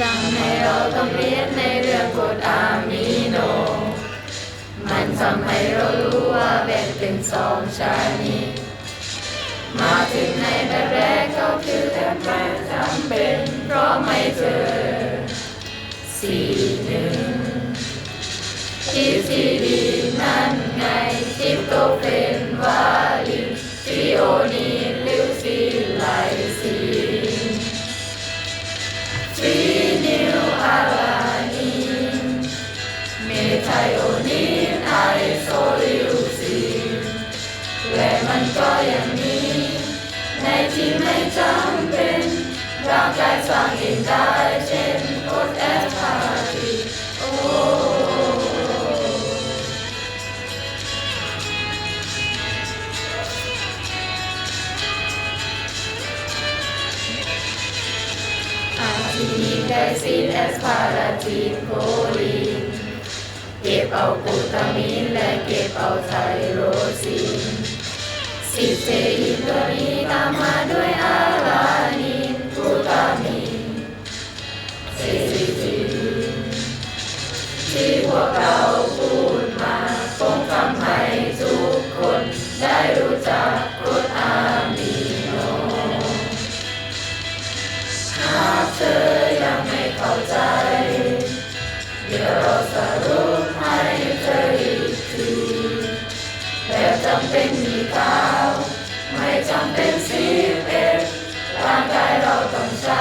จำให้เราต้องเรียนในเรื่องกรดอะมิโน มันทำให้เรารู้ว่าแบ่งเป็นสองชานิมาถึงในแบบแรกก็คือแอบไม่จำเป็นเพราะไม่เจอสี่หนึ่งที่ซีดีนั่นไงทิปโตเฟน และมันก็ยังมีในที่ไม่จำเป็นร่างกายสร้างเองได้เช่นกรดแอสพาร์ติโออาทิมีไกซีนแอสพาราทีโคลี ปุตตมิและเก็บเอาไทโรสิสิเซอินตัวนี้ตามมาด้วยอารานินพุตตมินสิสิสิที่พวกเราำเป็นมีเท้าไม่จำเป็นสีบเอ็ดร่างกายเราต้องใช้